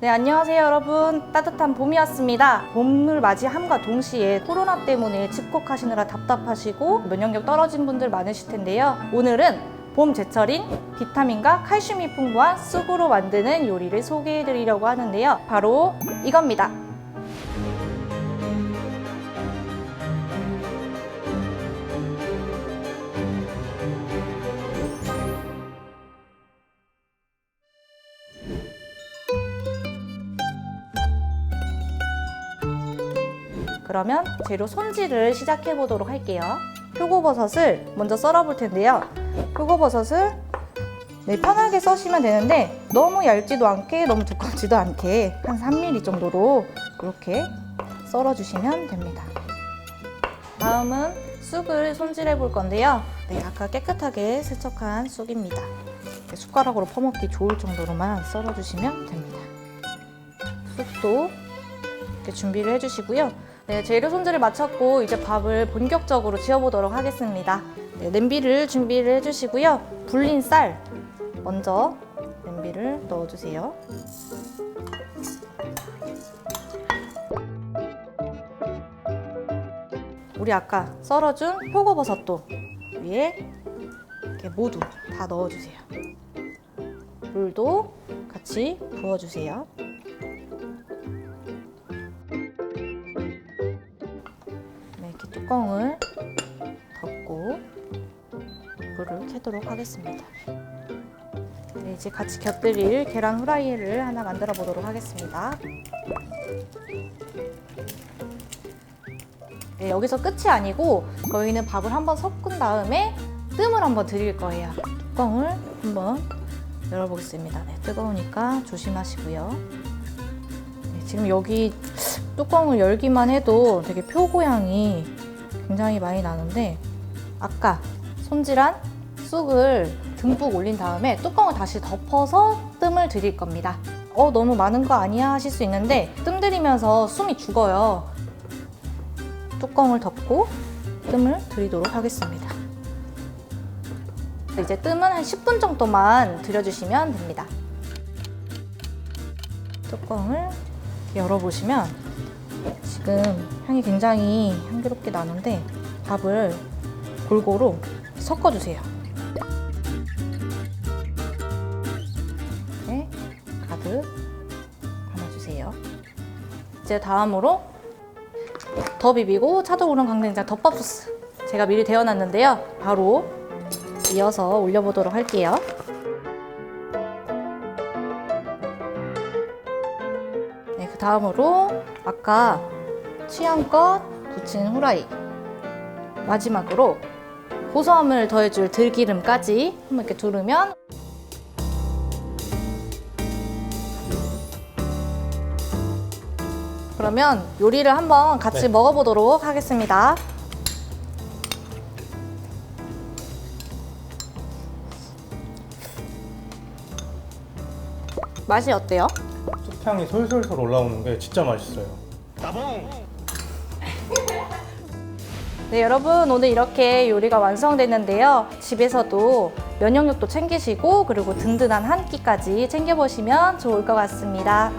네, 안녕하세요, 여러분. 따뜻한 봄이 왔습니다. 봄을 맞이함과 동시에 코로나 때문에 집콕하시느라 답답하시고 면역력 떨어진 분들 많으실 텐데요. 오늘은 봄 제철인 비타민과 칼슘이 풍부한 쑥으로 만드는 요리를 소개해 드리려고 하는데요. 바로 이겁니다. 그러면 재료 손질을 시작해 보도록 할게요. 표고버섯을 먼저 썰어 볼 텐데요. 표고버섯을 네, 편하게 써시면 되는데 너무 얇지도 않게 너무 두껍지도 않게 한 3mm 정도로 이렇게 썰어 주시면 됩니다. 다음은 쑥을 손질해 볼 건데요. 네, 아까 깨끗하게 세척한 쑥입니다. 숟가락으로 퍼먹기 좋을 정도로만 썰어 주시면 됩니다. 쑥도 이렇게 준비를 해주시고요. 네, 재료 손질을 마쳤고 이제 밥을 본격적으로 지어보도록 하겠습니다. 네, 냄비를 준비를 해주시고요. 불린 쌀 먼저 냄비를 넣어주세요. 우리 아까 썰어준 표고버섯도 위에 이렇게 모두 다 넣어주세요. 물도 같이 부어주세요. 뚜껑을 덮고 불을 켜도록 하겠습니다. 네, 이제 같이 곁들일 계란 후라이를 하나 만들어 보도록 하겠습니다. 네, 여기서 끝이 아니고 저희는 밥을 한번 섞은 다음에 뜸을 한번 드릴 거예요. 뚜껑을 한번 열어보겠습니다. 네, 뜨거우니까 조심하시고요. 네, 지금 여기 뚜껑을 열기만 해도 되게 표고향이 굉장히 많이 나는데 아까 손질한 쑥을 듬뿍 올린 다음에 뚜껑을 다시 덮어서 뜸을 들일 겁니다. 어, 너무 많은 거 아니야 하실 수 있는데 뜸 들이면서 숨이 죽어요. 뚜껑을 덮고 뜸을 들이도록 하겠습니다. 이제 뜸은 한 10분 정도만 들여주시면 됩니다. 뚜껑을 열어보시면 지금 향이 굉장히 향기롭게 나는데 밥을 골고루 섞어주세요. 이렇게 가득 담아주세요. 이제 다음으로 더 비비고 차도 오른 강된장 덮밥 소스 제가 미리 데워놨는데요. 바로 이어서 올려보도록 할게요. 그 다음으로 아까 취향껏 부친 후라이 마지막으로 고소함을 더해줄 들기름까지 한번 이렇게 두르면 그러면 요리를 한번 같이 네. 먹어보도록 하겠습니다. 맛이 어때요? 쑥향이 솔솔솔 올라오는 게 진짜 맛있어요. 네, 여러분 오늘 이렇게 요리가 완성됐는데요. 집에서도 면역력도 챙기시고 그리고 든든한 한 끼까지 챙겨보시면 좋을 것 같습니다.